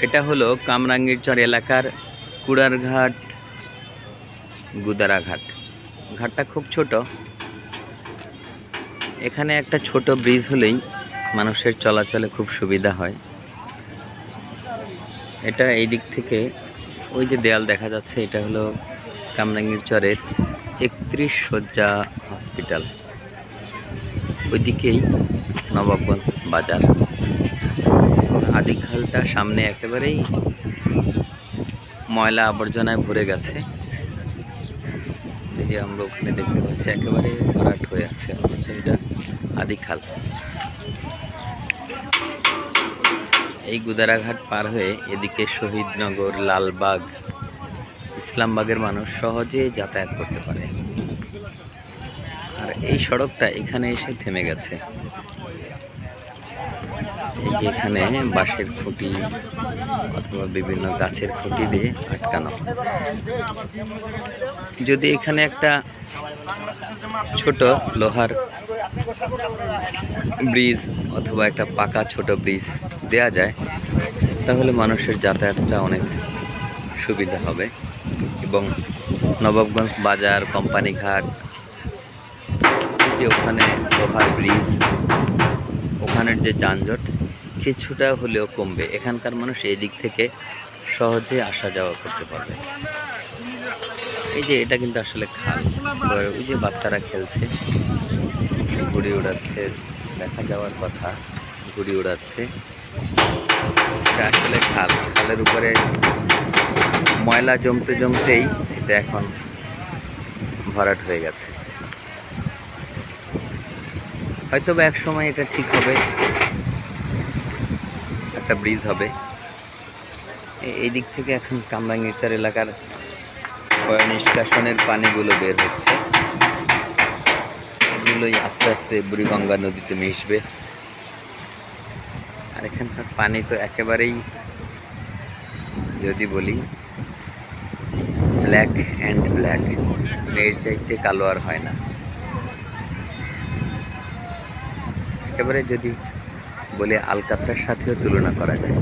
এটা হলো কামরাঙ্গীরচর এলাকার কুড়ারঘাট, গুদারাঘাট। ঘাটটা খুব ছোট। এখানে একটা ছোট ব্রিজ হলেই মানুষের চলাচলে খুব সুবিধা হয়। এটা এই দিক থেকে ওই যে দেয়াল দেখা যাচ্ছে, এটা হলো কামরাঙ্গীরচরের একত্রিশ শয্যা হসপিটাল। ওইদিকেই নবাবগঞ্জ বাজার। আদিখালটা সামনে একেবারেই ময়লা আবর্জনায় ভরে গেছে। যে আমরা ওখানে দেখতে পাচ্ছি, একেবারে ভরাট হয়ে আছে অথচ এটা আদিখাল এই গুদারাঘাট পার হয়ে এদিকে শহীদনগর, লালবাগ, ইসলামবাগের মানুষ সহজে যাতায়াত করতে পারে। আর এই সড়কটা এখানে এসে থেমে গেছে। এই বাঁশের খুঁটি অথবা বিভিন্ন গাছের খুঁটি দিয়ে আটকানো। যদি এখানে একটা ছোট লোহার ব্রিজ অথবা একটা পাকা ছোট ব্রিজ দেয়া যায়, তাহলে মানুষের যাতায়াতটা অনেক সুবিধা হবে এবং নবাবগঞ্জ বাজার, কোম্পানিঘাট যে ওখানে লোহার ব্রিজ, ওখানের যে যানজট কিছুটা হলেও কমবে। এখানকার মানুষ এই দিক থেকে সহজে আসা যাওয়া করতে পারবে। এই যে এটা কিন্তু আসলে খাল। ওই যে বাচ্চারা খেলছে, ঘুড়ি উড়াচ্ছে, দেখা যাওয়ার কথা, ঘুড়ি উড়াচ্ছে। এটা আসলে খাল। খালের উপরে ময়লা জমতে জমতেই এটা এখন ভরাট হয়ে গেছে। হয়তো বা এক সময় এটা ঠিক হবে। একটা ব্রিজ হবে। এই দিক থেকে এখন কামরাঙ্গিরচার এলাকার নিষ্কাশনের পানিগুলো বের হচ্ছে। এগুলোই আস্তে আস্তে বুড়িগঙ্গা নদীতে মিশবে। আর এখানকার পানি তো একেবারেই, যদি বলি ব্ল্যাক অ্যান্ড ব্ল্যাক এর চাইতে কালো আর হয় না। একেবারে যদি বলে আলকাতরার সাথেও তুলনা করা যায়।